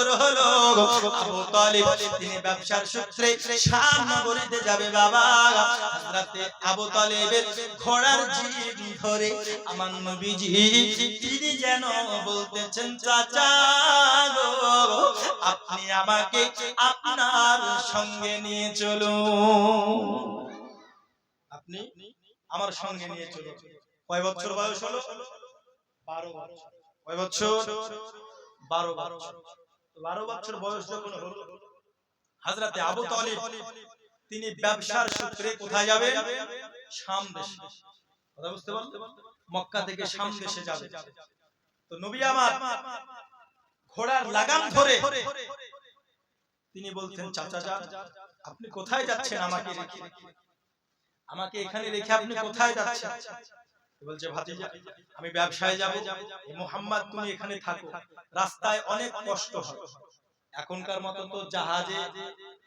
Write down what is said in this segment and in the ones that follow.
বছর হলো। আবু তালিব, তিনি ব্যবসার সূত্রে শাম নগরীতে যাবে বাবা। হযরতে আবু তালিবের ঘোড়ার জিপ ধরে আমার নবীজি, তিনি যেন বলতেছেন, চাচা গো, আপনি আমাকে আপনার সঙ্গে নিয়ে চলুন। আপনি আমার সঙ্গে নিয়ে চলুন। কয় বছর বয়স হলো? বারো বছর। কয় বছর? বারো বছর। বারো বছর বয়স যখন হলো হাজরাতে আবু তালিব তিনি ব্যবসার সূত্রে কোথায় যাবেন? শাম দেশে। কথা বুঝতে পারলেন? মক্কা থেকে শাম দেশে যাবে। তো নবী আমার ঘোড়ার লাগাম ধরে তিনি বলতেন চাচা যান। আপনি কোথায় যাচ্ছেন আমাকে আমাকে এখানে রেখে আপনি কোথায় যাচ্ছেন? বলছে, ভাতিজা, আমি ব্যবসায় যাব মোহাম্মদ, তুমি এখানে থাকো। রাস্তায় অনেক কষ্ট হয়। এখনকার তো জাহাজে,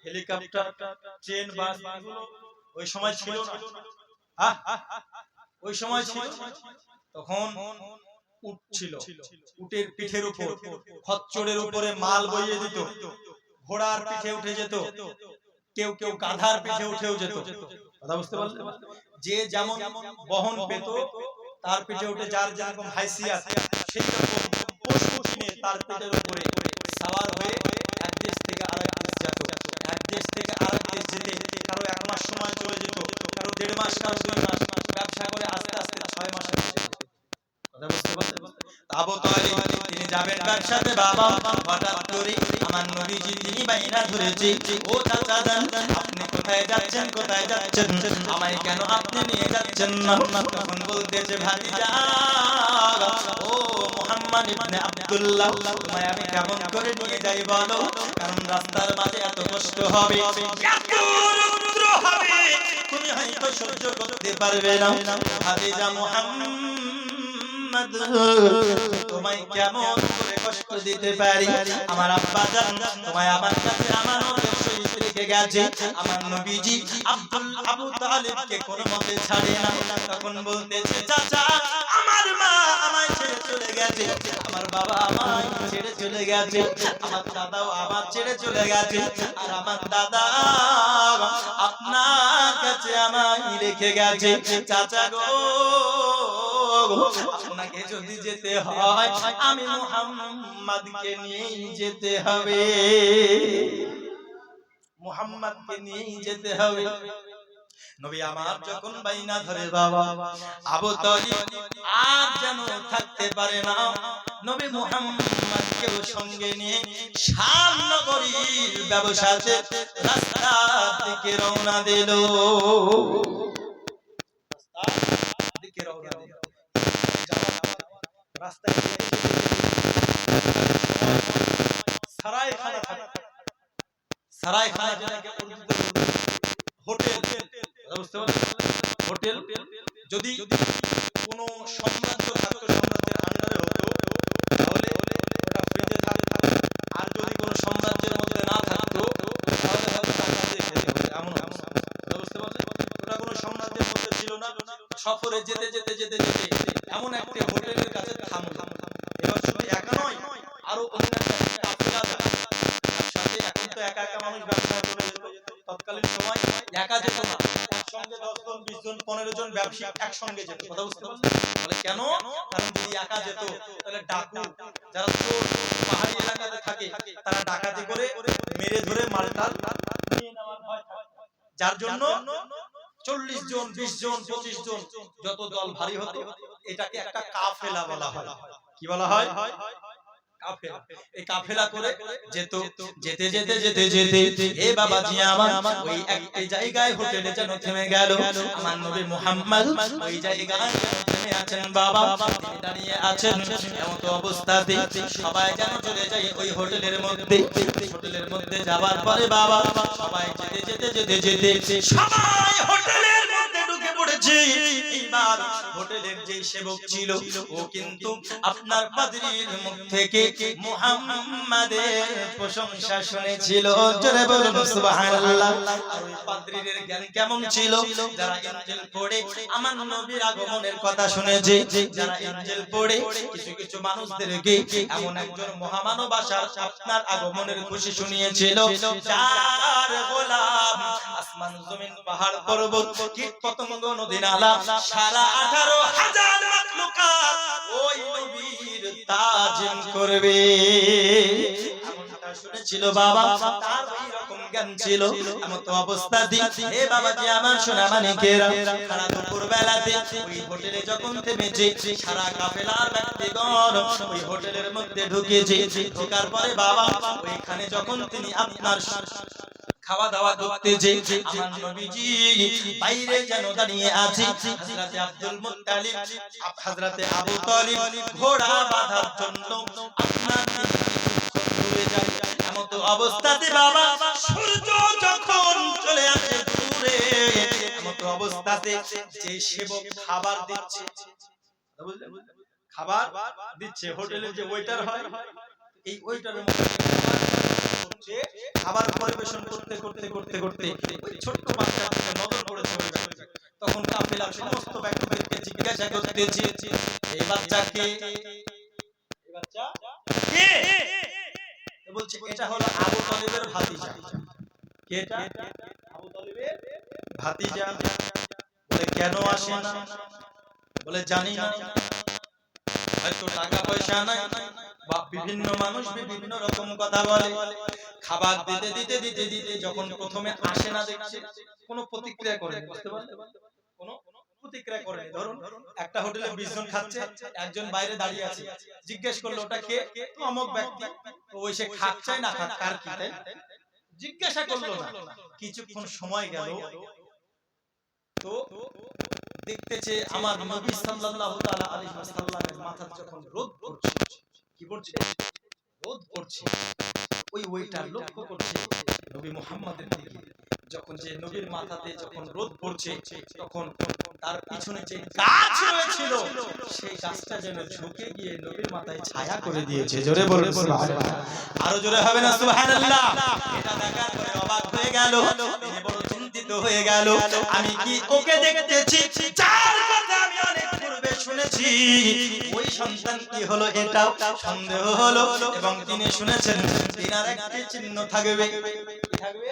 হেলিকপ্টার, ট্রেন, বাস ওই সময় ছিল না। ওই সময় ছিল। তখন উটের পিঠের উপর, খচ্চরের উপরে মাল বইয়ে দিত। ঘোড়ার পিঠে উঠে যেত। কেউ কেউ গাধার পিঠে উঠেও যেত। কথা বুঝতে পারলেন? যে যেমন বহন পেত তার পিঠে উঠে যার যেরকম হাইসিয়াত, সেই রকম পশু কিনে তার পিঠের উপরে সাওয়ার হয়ে এক দেশ থেকে আরেক দেশ যেত। এক দেশ থেকে আরেক দেশ যেতে কারও এক মাস সময় চলে যেত, কারও দেড় মাস, কারও দুই মাস, ব্যবসা করে আস্তে আস্তে ছয় মাসে আবু আমার নবীজি, তিনি বাইনা ধরেছে, ও চাচা আপনি কোথায় যাচ্ছেন কোথায় যাচ্ছেন? আমায় কেন আপনি নিয়ে যাচ্ছেন? না তখন বলতেছে, ভাতিজা, ও মোহাম্মদ ইবনে আব্দুল্লাহ আমি কেমন করে নিয়ে যাই বলো? কারণ রাস্তার মাঝে এত কষ্ট হবে। এত রৌদ্র হবে। তুমি হয়তো সহ্য করতে পারবে না। ভাতিজা মোহাম্মদ, তোমায় কেমন করে কষ্ট দিতে পারি। আমার আব্বা জান তোমায় আমার কাছে আমার বাবা আমায় ছেড়ে চলে গেছে। আমার ছেড়ে চলে গেছে। আর আমার দাদা আপনার কাছে আমায় রেখে গেছে। চাচা গো আপনাকে যদি যেতে হয়, আমি মুহাম্মাদকে নিয়েই যেতে হবে। মুহাম্মাদকে নিয়েই যেতে হবে। নবী আমার যখন বাইনা ধরে, বাবা, আবু তালিব আর যেন থাকতে পারে না, নবী মুহাম্মদকে সঙ্গে নিয়ে শাম নগরীর ব্যবসাতে রাস্তার দিকে রওনা দিল। রাস্তার দিকে রওনা দিল। রাস্তায় যেটাকে হোটেল। বুঝতে পারলেন? হোটেল। যদি কোনো সাম্রাজ্য থাকতো সাম্রাজ্যের আন্ডারে হতো তাহলে ওটা ফ্রিতে থাকতো। আর যদি কোনো সাম্রাজ্যের মধ্যে না থাকতো তাহলে হয়তো টাকা দিয়ে খেতে হতো। এমন। বুঝতে পারলেন? ওটা কোনো সাম্রাজ্যের মধ্যে ছিল না। সফরে যেতে যেতে যেতে যেতে এমন একটা হোটেলের কাছে থামলো এবার শুধু একা নয় আরও অন্য একটা কাফেলা যায় সাথে এখন তো একা একা মানুষ ব্যবসা করে যেত তৎকালীন সময় একা যেত না একসঙ্গে দশ জন বিশ জন পনেরো জন ব্যবসায়ী একসঙ্গে যেত কথা বুঝতে পারছেন বলে কেন কারণ যদি একা যেত তাহলে ডাকু যারা চোর পাহাড়ি এলাকাতে থাকে তারা ডাকাতি করে মেরে ধরে মালটাল নিয়ে নেওয়ার ভয় যার জন্য চল্লিশ জন, বিশ জন, পঁচিশ জন যত দল ভারী হতো, এটাকে একটা কাফেলা বলা হয়। কি বলা হয়? এই কাফেলা করে যেত যেতে যেতে যেতে যেতে এ বাবাজি আমার ওই একটা জায়গায় হোটেলে যেন থেমে গেল। আমার নবী মুহাম্মদ ওই জায়গায় থেমে আছেন বাবা। দাঁড়িয়ে আছেন এমন তো অবস্থাতে সবাই যেন চলে যায় ওই হোটেলের মধ্যে। হোটেলের মধ্যে যাওয়ার পরে বাবা সবাই যেতে যেতে যেতে যেতে। সবাই হোটেলের মধ্যে এইবার হোটেলের যে সেবক ছিল, ও কিন্তু আপনার পাদ্রীর মুখ থেকে মুহাম্মাদের প্রশংসা শুনেছিল। জোরে বলুন, সুবহানাল্লাহ। ওই পাদ্রীর জ্ঞান কেমন ছিল? যারা ইনজিল পড়ে, আমার নবীর আগমনের কথা শুনেছে। যারা ইনজিল পড়ে, কিছু কিছু মানুষদেরকে এমন একজন মহামানব আসার আপনার আগমনের খুশি শুনিয়েছিল। যার গোলাম আসমান জমিন পাহাড় পর্বত কীট পতঙ্গ নদী নালা সারা আঠারো হাজার ওই নবীর তাজিম করবে। শুনেছিল বাবা ছিল, এমন তো অবস্থা দি। হে বাবাজি, আমার সোনা সারা দুপুর বেলাতে হোটেলে যখন থেমেছে, সারা কাফেলার ব্যক্তিগণ ওই হোটেলের মধ্যে ঢুকেছে। ঢোকার পরে বাবা, ওইখানে যখন তিনি আপনার খাওয়া দাওয়া করতে যে আমার বাইরে যেন দাঁড়িয়ে আছে আব্দুল মুত্তালিব হযরতে আবু তালিব, ঘোড়া বাঁধার জন্য দূরে যায়। অবস্থাতে বাবা, সূর্য যখন চলে আসে দূরে, এমন অবস্থাতে যে সেবক খাবার দিচ্ছে। খাবার দিচ্ছে। হোটেলে যে ওয়েটার হয়, এই ওয়েটারের মধ্যে খাবার পরিবেশন করতে করতে করতে করতে ওই ছোট্ট বাচ্চাটাকে নজর পড়েছে ওই ব্যক্তি। তখন কাফেলার সমস্ত ব্যক্তিদেরকে জিজ্ঞাসা করতেছে এই বাচ্চা এই বাচ্চা কে? বলছে, এটা হলো আবু তালিবের ভাতিজা। কে আবু তালিবের ভাতিজা। বলে, কেন আসে না? বলে, জানি না। হয়তো টাকা পয়সা নাই। বিভিন্ন মানুষ বিভিন্ন রকম কথা বলে। খাবার দিতে দিতে দিতে দিতে যখন প্রথমে আসে না দেখছে, কোনো প্রতিক্রিয়া করে বুঝতে পারলে? কোনো প্রতিক্রিয়া করে ধরুন, একটা হোটেলে 20 জন খাচ্ছে, একজন বাইরে দাঁড়িয়ে আছে। জিজ্ঞেস করল কিছুক্ষণ সময় দেখতেছে আমার মাথা যখন রোদ পড়ছে কি পড়ছে রোদ পড়ছে ওই ওইটার লক্ষ্য করছে নবী মুহাম্মাদের দিকে। যখন যে নবীর মাথাতে যখন রোদ পড়ছে, তখন তার পিছনে যে গাছ রয়েছিল, সেই গাছটা যেন ঝুঁকে গিয়ে নবীর মাথায় ছায়া করে দিয়েছে। জোরে সুবহানাল্লাহ। আরও জোরে হবে না, সুবহানাল্লাহ? এটা দেখার পরে অবাক হয়ে গেল বড় চিন্তিত হয়ে গেল, আমি কি ওকে দেখতেছি? যার শুনেছি। ওই সন্তান কি হলো এটাও সন্দেহ হলো এবং তিনি শুনেছেন তিনার একটি চিহ্ন থাকবে। থাকবে?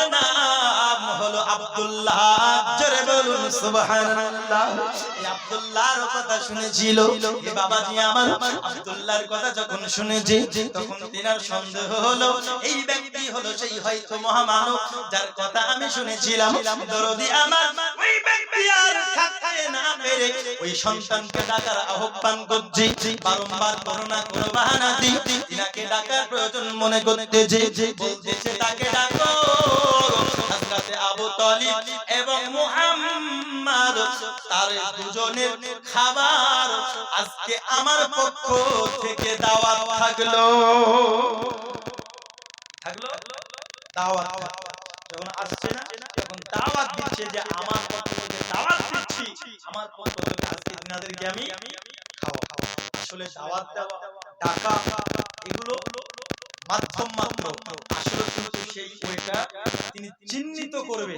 নাম হলো আব্দুল্লাহ বলুন, সুবহানাল্লাহ। এই আব্দুল্লাহর কথা শুনেছিল। এই বাবাজি আমার আব্দুল্লাহর কথা যখন শুনেছে, তখন তিনার সন্দেহ হলো, এই ব্যক্তি হলো সেই হয়তো মহামানব যার কথা আমি শুনেছিলাম। দরদি আমার, ওই ব্যক্তি আর থাকতে না পেরে ওই সন্তানকে ডাকার আহ্বান করছি। বারংবার করোনা, কোনো বাহানা দি তিনাকে ডাকার প্রয়োজন মনে করতেছে। বলতেছে, তাকে ডাকো। আবু আমার পক্ষ থেকে দাওয়াত থাকল। থাকল? দাওয়াত যখন আসছে না, তখন দাওয়াত দিচ্ছে যে আমার পক্ষ দাওয়াত দিচ্ছি। আমার পক্ষ আজকে আমি খাওয়া আসলে দাওয়াত দেওয়া টাকা এগুলো মাধ্যম মাত্র আসলে কিন্তু সেই ওইটা তিনি চিহ্নিত করবে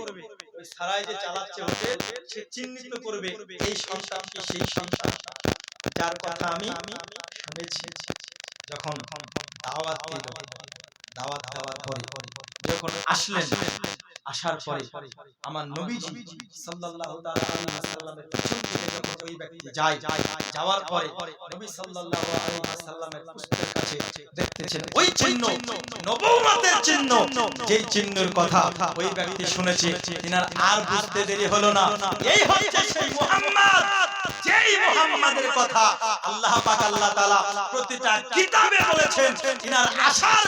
ওই সারাই যে চালাচ্ছে হোটেল সে চিহ্নিত করবে এই সন্তানটি সেই সন্তান যার কথা আমি শুনেছি যখন দাওয়াত দিল দাওয়াত দেওয়ার পরে যখন আসলেন আসার পরে আমার নবীজি সাল্লাল্লাহু তাআলা আলাইহি ওয়াসাল্লামের পিছন থেকে যখন ওই ব্যক্তি যায় যাওয়ার পরে নবী সাল্লাল্লাহু আলাইহি ওয়াসাল্লামের পুস্তকের কাছে দেখতেছেন ওই চিহ্ন নবুয়তের চিহ্ন। যেই চিহ্নের কথা ওই ব্যক্তি শুনেছে তিনার আর বুঝতে দেরি হলো না। এই হচ্ছে সেই মুহাম্মদ! যেই কথা আল্লাহ পাক, আল্লাহ তাআলা প্রতিটা কিতাবে বলেছেন, ইনার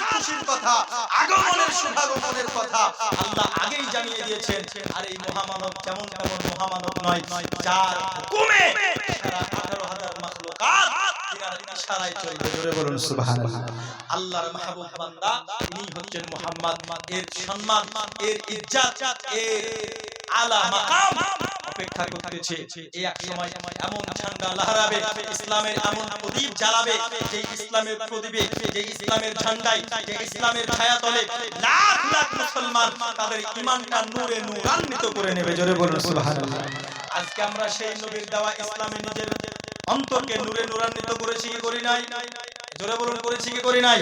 খুশির কথা, আগমনের শুভাগমনের কথা আল্লাহ আগেই জানিয়ে দিয়েছেন, আর এই মহামানব মহামানব নয় 18000 মাখলুকাত আল্লাহর মাহবুব বান্দা হচ্ছেন মুহাম্মদ। এর সম্মান, এর ইজ্জত, এর আলা মাকাম অপেক্ষা করতেছে। এই এক সময় এমন ঝান্ডা লহরাবে ইসলামের এমন প্রদীপ জ্বালাবে যে ইসলামের প্রদীপে যে ইসলামের ঝান্ডায় যে ইসলামের ছায়াতলে লাখ লাখ মুসলমান তাদের ঈমানটা নূরে নূরান্বিত করে নেবে। জোরে বলুন সুবহানাল্লাহ। আজকে আমরা সেই নবীর দেওয়া ইসলামে নিজের অন্তরকে নূরে নূরান্বিত করেছি কি করি নাই? জোরে বলুন করেছি কি করি নাই?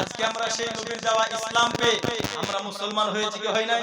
আজকে আমরা সেই নবীর দেওয়া ইসলাম পেয়ে আমরা মুসলমান হয়েছি কি হয় নাই?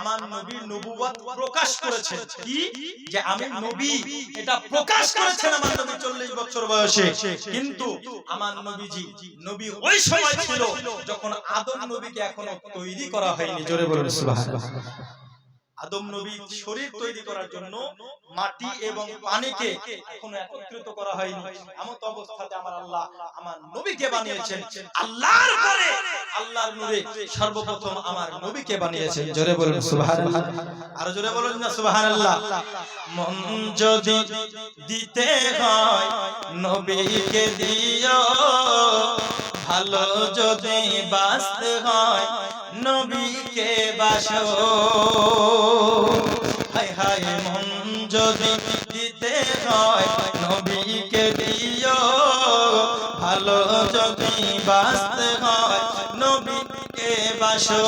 আমার নবীর নবুয়াত প্রকাশ করেছেন কি? যে আমি নবী এটা প্রকাশ করেছেন আমার নবী 40 বছর বয়সে। কিন্তু আমার নবীজি নবী ওই সময় ছিল যখন আদম নবীকে এখনও তৈরি করা হয়নি। জোরে বলুন। সুবহানাল্লাহ। আদম নবী শরীর তৈরি করার জন্য মাটি এবং পানিকে এখনও একত্রিত করা হয়নি। এমন তো অবস্থাতে আমার আল্লাহ আমার নবীকে বানিয়েছেন। আল্লাহর পরে আল্লাহর নূরে সর্বপ্রথম আমার নবীকে বানিয়েছেন। জোরে বলুন সুবহানাল্লাহ। আর জোরে বলুন না সুবহানাল্লাহ। মন যদি দিতে হয় নবীকে দিও। ভালো যদি বাঁচতে হয় নবীকে বাসো। হায় হায়, মন যদি দিতে হয় নবীকে দিও। ভালো যদি বাঁচতে হয় নবীকে বাসো।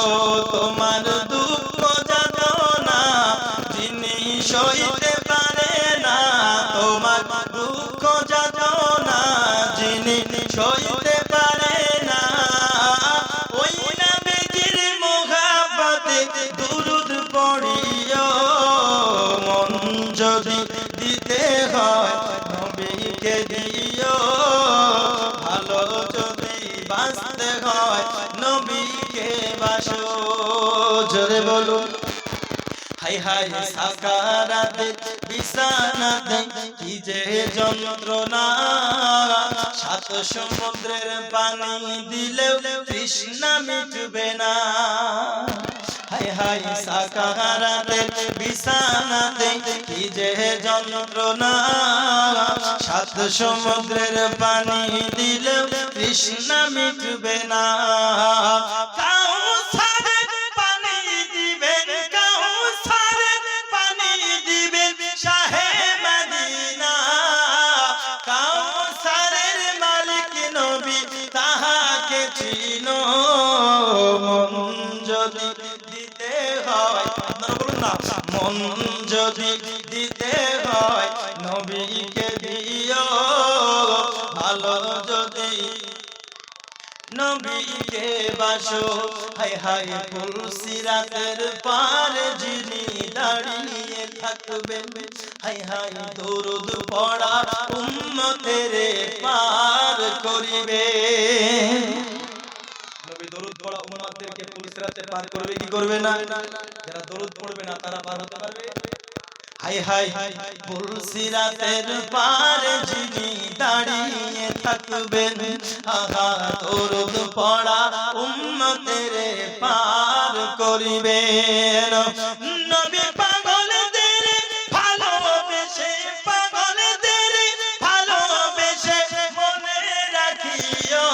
তোমার দুঃখ যাতনা যিনি সইতে পারে না, তোমার দুঃখ যাতনা যিনি সইতে হয়, নবীকে জোরে বলুন। হাই হাই, সাকারাতে, বিছানাতে, কি যে যন্ত্রণা। সাত সমুদ্রের পানি দিলেও তৃষ্ণা মিটবে না। হাই হাই সাকারাতে বিছানাতে কি যে যন্ত্রণা। সাত সমুদ্রের পানি দিল কৃষ্ণ মিটবে না। নবীকে বাসো? হায় হায় পুলসিরাতের পার যিনি দাঁড়িয়ে থাকবেন, হায় হায় দরুদ পড়া উম্মতের পার করিবে। দরুদ পড়া উম্মতদেরকে পুলসিরাতে পার করবে, কি করবে না? যারা দরুদ পড়বে না, তারা পার হতে পারবে। হাই হাই পুলসিরাতের পার যিনি দাঁড়িয়ে থাকবেন, আহা, দরুদ পড়া উম্মতের পার করিবেন। নবী পাগলদের ভালোবেসে পাগলদের ভালোবেসে মনে রাখিও,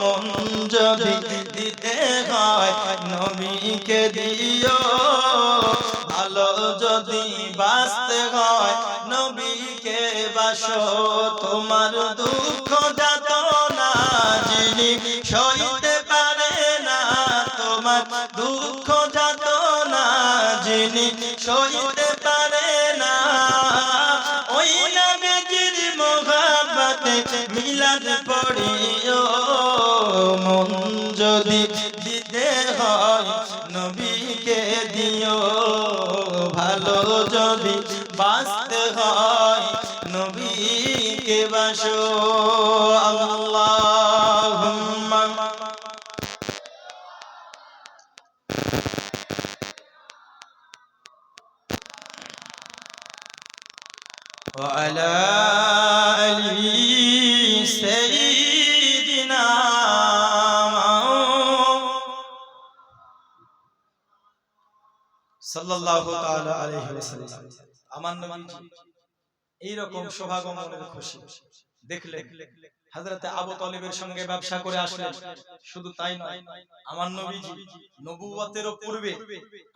মন যদি দিতে হয়, নবীকে দিও। বাঁচতে হয়, নবীকে বাসো। তোমার দুঃখ যাত না যিনি সইতে পারে না, তোমার দুঃখ যাত না যিনি সইতে পারে না। ওই নবীজির মোহাবতে মিলাদ পড়িও, মন যদি দিতে হয়, নবীকে দিও। ভালো যদি বাঁচতে হয় নবীকে বাসো আল্লাহুম্মা وعلى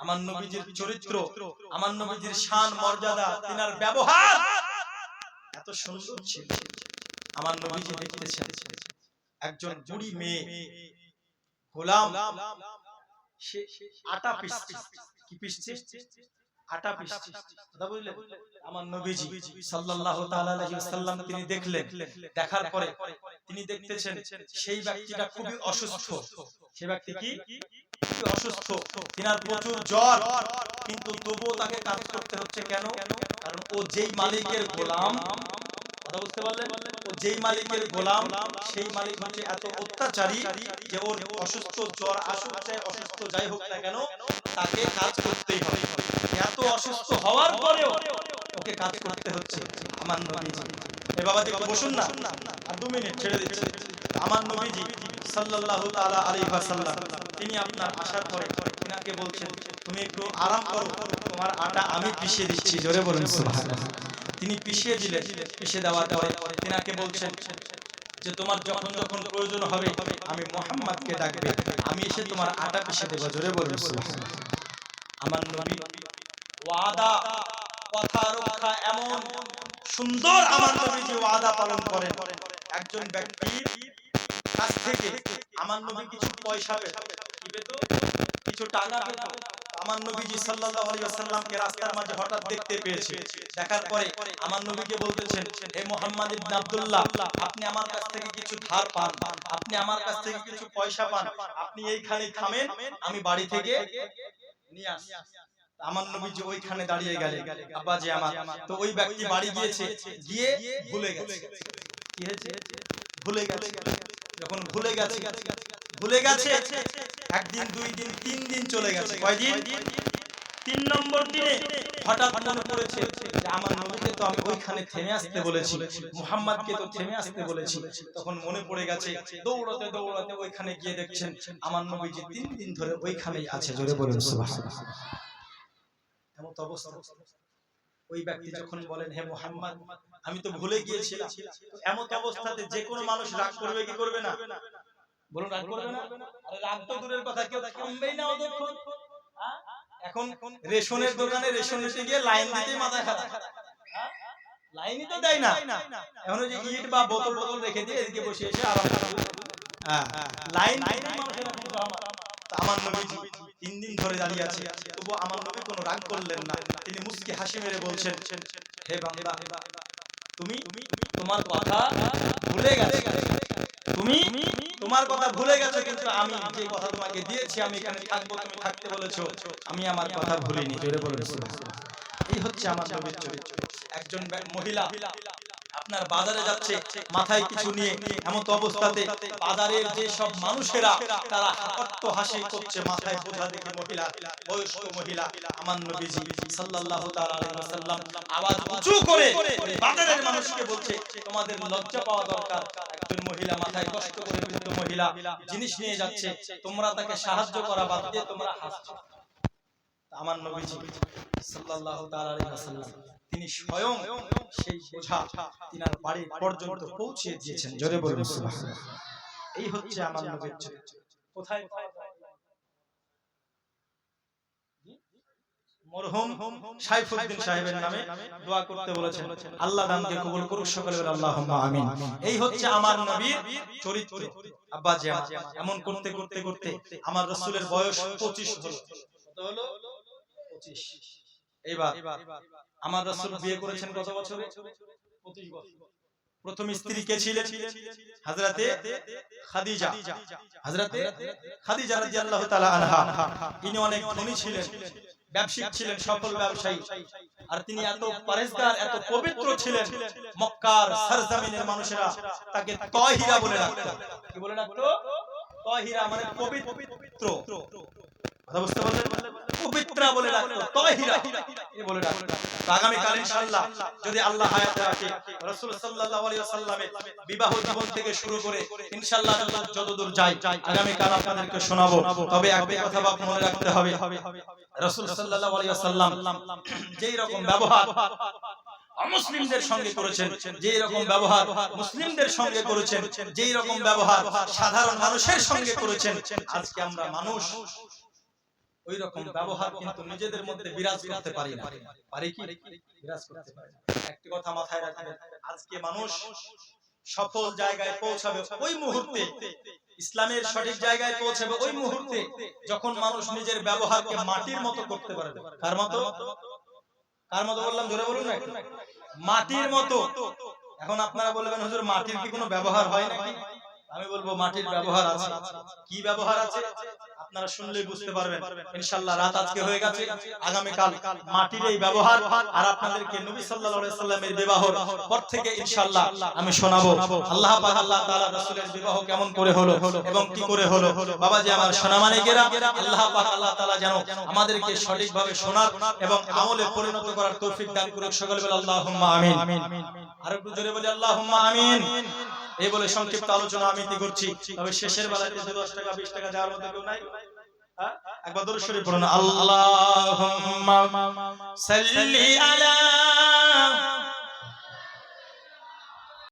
আমার নবীজির চরিত্র, আমার নবীজির শান, মর্যাদা, তিনার ব্যবহার এত সুন্দর ছিল। আমার নবীজি দেখতেছেন, একজন বুড়ি মেয়ে, গোলাম, সে আটা পিসছে। কি পিসছে আটা পিসছে কথা বুঝলে আমার নবীজি সাল্লাল্লাহু তাআলা আলাইহি ওয়াসাল্লাম তিনি দেখলেন। দেখার পরে তিনি দেখতেছেন সেই ব্যক্তিটা খুবই অসুস্থ। সেই ব্যক্তি কি? অসুস্থ। তিনার প্রচুর জ্বর। কিন্তু তবুও তাকে কাজ করতে হচ্ছে কেন? কারণ ও যেই মালিকের গোলাম। কথা বুঝতে পারলেন? ও যেই মালিকের গোলাম সেই মালিক হচ্ছে এত অত্যাচারী যে ওর অসুস্থ জ্বর আসুক চাই অসুস্থ যাই হোক না কেন? তাকে কাজ করতেই হবে। এত অসুস্থ হওয়ার পরেও ওকে কাজ করতে হচ্ছে আমার নবীজি। এ বাবা একটু বসুন না। আর দু মিনিট ছেড়ে দিচ্ছি। আমার নবীজি সাল্লাল্লাহু তাআলা আলাইহি ওয়াসাল্লাম, তিনি আপনার আসার পরে তিনাকে বলছেন, তুমি একটু আরাম করো। তোমার আটা আমি পিষে দিচ্ছি। জোরে বলুন, সুবহানাল্লাহ। তিনি পিষিয়ে দিলেন। পিষে দেওয়ার পরে তিনাকে বলছেন যে তোমার যখন যখন প্রয়োজন হবে, আমি মোহাম্মদকে ডাকবে। আমি এসে তোমার আটা পিষে দেবো। জোরে সুবহানাল্লাহ। আমার নবী ওয়াদা, কথা রক্ষা এমন সুন্দর আমার নবী যে ওয়াদা পালন করেন। একজন ব্যক্তির কাছ থেকে আমার নবী কিছু পয়সা পেত? কিছু টাকা পেত। আমার নবীজি সাল্লাল্লাহু আলাইহি ওয়াসাল্লামকে রাস্তার মাঝে হঠাৎ দেখতে পেয়েছে। দেখার পরে আমার নবীকে বলতেছেন হে মুহাম্মদ ইবনে আব্দুল্লাহ আপনি আমার কাছ থেকে কিছু ধার পান আপনি আমার কাছ থেকে কিছু পয়সা পান আপনি এইখানে থামেন আমি বাড়ি থেকে নিয়ে আসি। আমার নবীজি ওইখানে দাঁড়িয়ে গেলেন। আব্বা যে আমার তো ওই ব্যক্তি বাড়ি গিয়েছে গিয়ে ভুলে গেছে। কি হয়েছে? ভুলে গেছে। যখন ভুলে গেছে ভুলে গেছে? একদিন দুই দিন তিন দিন চলে গেছে। কয়দিন? তিন নম্বর দিনে হঠাৎ মনে পড়েছে যে আমার নবীকে তো আমি ওইখানে থেমে আসতে বলেছি। মুহাম্মদকে তো থেমে আসতে বলেছি। তখন মনে পড়ে গেছে দৌড়াতে দৌড়াতে ওইখানে গিয়ে দেখছেন আমার নবীজি তিন দিন ধরে ওইখানেই আছে। জোরে বলুন সুবহানাল্লাহ। এমত অবস্থা। ওই ব্যক্তি যখন বলেন হে মোহাম্মদ আমি তো ভুলে গিয়েছিলাম। এমত অবস্থাতে যে কোনো মানুষ রাগ করবে কি করবে না? বলুন, রাগ করবে না? আরে রাগ তো দূরের কথা, কেউ না? এখন রেশনের দোকানে রেশন নিতে গিয়ে লাইন দিতেই মাথা খারাপ হ্যাঁ? লাইনই তো দেয় না। এখন যে ইট বা বোতল বোতল রেখে দিয়ে এদিকে বসে এসে আরাম। হ্যাঁ লাইন দিতেই মানুষের আমার। নবীজি তিন দিন ধরে দাঁড়িয়ে আছে। তবু আমার নবী কোনো রাগ করলেন না। তিনি মুস্কি হাসি মেরে বলছেন, হে বান্দা তুমি তোমার কথা ভুলে গেছে। তুমি তোমার কথা ভুলে গেছো কিন্তু আমি যে কথা তোমাকে দিয়েছি আমি এখানে থাকব তুমি থাকতে বলেছ আমি আমার কথা ভুলিনি। জোরে বলেছি। এই হচ্ছে আমার নবীর চরিত্র। একজন মহিলা আপনার বাজারে যাচ্ছে, মাথায় কিছু নিয়ে এমন অবস্থাতে বাজারের যে সব মানুষেরা, তারা হাকাত্ত হাসি করছে মাথায় বোঝা দেখে মহিলা, বয়স্ক মহিলা, আমার নবীজি সাল্লাল্লাহু তাআলা আলাইহি ওয়াসাল্লাম আওয়াজ উঁচু করে বাজারের মানুষকে বলছে, তোমাদের লজ্জা পাওয়া দরকার। একজন মহিলা মাথায় কষ্ট করে বৃদ্ধ মহিলা জিনিস নিয়ে যাচ্ছে, তোমরা তাকে সাহায্য করা বাদ দিয়ে তোমরা হাসছো। আমার নবীজি সাল্লাল্লাহু তাআলা আলাইহি ওয়াসাল্লাম তিনি স্বয়ং সেই বোঝা তিনার বাড়ি পর্যন্ত পৌঁছে দিয়েছেন। জোরে বলুন এই হচ্ছে আমার নবীর কোথায়? মরহুম সাইফুদ্দিন সাহেবের নামে দোয়া করতে বলেছেন আল্লাহ দানকে কবুল করুক সকলে বলে আল্লাহুম্মা আমিন। এই হচ্ছে আমার নবীর চরিত্র। আব্বা জি এমন করতে করতে করতে আমার রাসূলের বয়স 25 হলো। কত হলো? 25 এইবার আমার রাসূল বিয়ে করেছেন কত বছরে? 25 বছর প্রথম স্ত্রী কে ছিলেন? হযরতে খাদিজা। খাদিজা রাদিয়াল্লাহু তাআলা আনহা। অনেক ধনী ছিলেন, ব্যবসায়িক ছিলেন, সফল ব্যবসায়ী। আর তিনি এত এত পবিত্র ছিলেন। মক্কার সরজমিনের মানুষেরা তাকে তহিরা বলে কি বলে মানে পবিত্র। কথা বুঝতে পারলেন? পবিত্রা বলে ডাকতো, তহিরা। এই বলে ডাকতো। আগামী কাল ইনশাআল্লাহ যদি আল্লাহ হায়াত রাখে, রাসূল সাল্লাল্লাহু আলাইহি বিবাহ জীবন থেকে শুরু করে ইনশাআল্লাহ যত- যতদূর আগামী কাল আপনাদেরকে শোনাবো। তবে কথা মনে রাখতে হবে, রাসূল সাল্লাল্লাহু আলাইহি ওয়াসাল্লাম যেই রকম ব্যবহার অমুসলিমদের সঙ্গে করেছেন, যেই রকম ব্যবহার মুসলিমদের সঙ্গে করেছেন, যেই রকম ব্যবহার সাধারণ মানুষের সঙ্গে করেছেন, আজকে আমরা মানুষ ওই রকম ব্যবহার কিন্তু নিজেদের মধ্যে বিরাজ করতে পারি না। পারি কি? বিরাজ করতে পারি একটি কথা মাথায় রাখবেন আজকে মানুষ সফল জায়গায় পৌঁছাবে ওই মুহূর্তে। ইসলামের সঠিক জায়গায় পৌঁছাবে ওই মুহূর্তে। যখন মানুষ নিজের ব্যবহারকে মাটির মতো করতে পারবে। কার মতো? কার মতো? বললাম? জোরে বলুন না মাটির মতো। এখন আপনারা বলবেন হুজুর মাটির কি কোনো ব্যবহার হয় নাকি? আমি বলব মাটির ব্যবহার আছে। কি ব্যবহার আছে? আপনারা শুনলেই বুঝতে পারবেন। ইনশাআল্লাহ রাত আজকে হয়ে গেছে। আগামী কাল মাটির এই ব্যবহার আর আপনাদেরকে নবী সাল্লাল্লাহু আলাইহি সাল্লামের বিবাহ পর থেকে ইনশাআল্লাহ আমি শোনাবো। আল্লাহ পাক, আল্লাহ তাআলা রাসূলের বিবাহ কেমন করে হলো এবং কি করে হলো? বাবাজি আমার সোনামানিকেরা আল্লাহ পাক, আল্লাহ তাআলা যেন আমাদেরকে সঠিকভাবে শোনার এবং আমলে পরিণত করার তৌফিক দান করুক। সকলে বলে আল্লাহুম্মা আমিন। আর একটু জোরে বলি আল্লাহুম্মা আমিন। এই বলে সংক্ষিপ্ত আলোচনা আমি কি করছি। তবে শেষের বেলায় দশ টাকা 20 টাকা যাওয়ার মধ্যে কেউ নাই। হ্যাঁ? একবার দরুদ শরীফ পড়ুন। আল্লাহুম্মা সাল্লি আলা